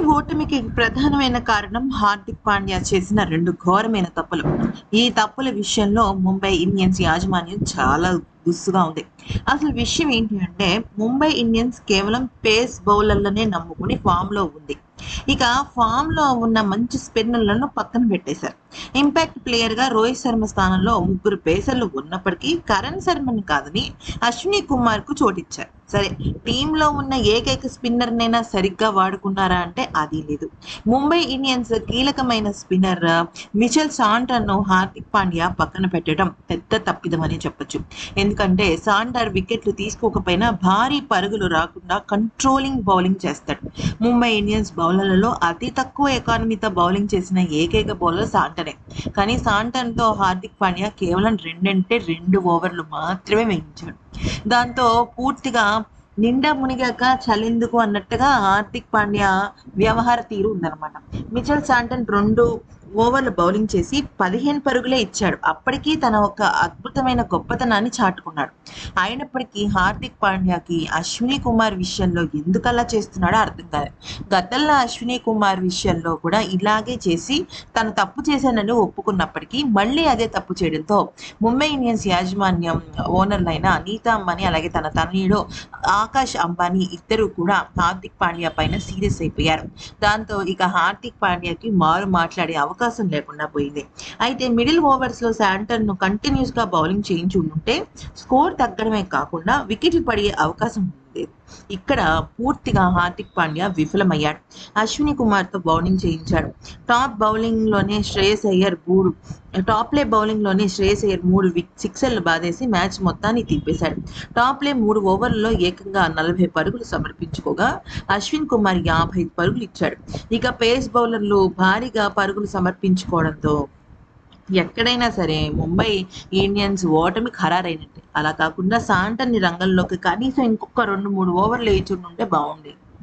ఓటమికి ప్రధానమైన కారణం హార్దిక్ పాండ్యా చేసిన రెండు ఘోరమైన తప్పులు. ఈ తప్పుల విషయంలో ముంబై ఇండియన్స్ యాజమాన్యం చాలా గుస్సుగా ఉంది. అసలు విషయం ఏంటి అంటే ముంబై ఇండియన్స్ కేవలం పేస్ బౌలర్లనే నమ్ముకుని ఫామ్లో ఉంది. ఇక ఫామ్లో ఉన్న మంచి స్పిన్నర్లను పక్కన పెట్టేశారు. ఇంపాక్ట్ ప్లేయర్గా రోహిత్ శర్మ స్థానంలో ముగ్గురు పేసర్లు ఉన్నప్పటికీ కరణ్ శర్మని కాదని అశ్విని కుమార్కు చోటిచ్చారు. సరే టీంలో ఉన్న ఏకైక స్పిన్నర్ నైనా సరిగ్గా వాడుకున్నారా అంటే అది లేదు. ముంబై ఇండియన్స్ కీలకమైన స్పిన్నర్ మిచెల్ సాంటర్ను హార్దిక్ పాండ్యా పక్కన పెట్టడం పెద్ద తప్పిదమని చెప్పొచ్చు. ఎందుకంటే సాంటర్ వికెట్లు తీసుకోకపోయినా భారీ పరుగులు రాకుండా కంట్రోలింగ్ బౌలింగ్ చేస్తాడు. ముంబై ఇండియన్స్ బౌలర్లలో అతి తక్కువ ఎకానమీతో బౌలింగ్ చేసిన ఏకైక బౌలర్ సాంటనే కానీ సాంటన్తో హార్దిక్ పాండ్యా కేవలం రెండంటే రెండు ఓవర్లు మాత్రమే వేయించాడు. దాంతో పూర్తిగా నిండా మునిగాక చలెందుకు అన్నట్టుగా హార్దిక్ పాండ్యా వ్యవహార తీరు ఉందన్నమాట. మిచెల్ శాంటన్ రెండు ఓవర్లు బౌలింగ్ చేసి పదిహేను పరుగులే ఇచ్చాడు. అప్పటికీ తన ఒక అద్భుతమైన గొప్పతనాన్ని చాటుకున్నాడు. అయినప్పటికీ హార్దిక్ పాండ్యాకి అశ్విని కుమార్ విషయంలో ఎందుకలా చేస్తున్నాడో అర్థం కాదు గతంలో అశ్విని కుమార్ విషయంలో కూడా ఇలాగే చేసి తను తప్పు చేశానని ఒప్పుకున్నప్పటికీ మళ్ళీ అదే తప్పు చేయడంతో ముంబై ఇండియన్స్ యాజమాన్యం ఓనర్లైన నీతా అంబానీ అలాగే తన తనయుడు ఆకాష్ అంబానీ ఇద్దరు కూడా హార్దిక్ పాండ్యా పైన సీరియస్ అయిపోయారు. దాంతో ఇక హార్దిక్ పాండ్యాకి మారు మాట్లాడే అవకాశం అవకాశం లేకుండా పోయింది. అయితే మిడిల్ ఓవర్స్లో శాంటర్ను కంటిన్యూస్గా బౌలింగ్ చేయించి ఉంటే స్కోర్ తగ్గడమే కాకుండా వికెట్లు పడే అవకాశం ఇక్కడ పూర్తిగా హార్దిక్ పాండ్యా విఫలమయ్యాడు. అశ్విని కుమార్తో బౌలింగ్ చేయించాడు. టాప్ బౌలింగ్లోనే శ్రేయస్ అయ్యర్ మూడు టాప్ లే బౌలింగ్లోనే శ్రేయస్ అయ్యర్ మూడు సిక్సర్లు బాధేసి మ్యాచ్ మొత్తాన్ని తిప్పేశాడు. టాప్ లే మూడు ఓవర్లలో ఏకంగా నలభై పరుగులు సమర్పించుకోగా అశ్విన్ కుమార్ యాభై ఐదు పరుగులు ఇచ్చాడు. ఇక పేస్ బౌలర్లు భారీగా పరుగులు సమర్పించుకోవడంతో ఎక్కడైనా సరే ముంబై ఇండియన్స్ ఓటమి ఖరారైనట్టే. అలా కాకుండా సాంటన్ని రంగంలోకి కనీసం ఇంకొక రెండు మూడు ఓవర్లు వేచి ఉంటే బాగుండేది.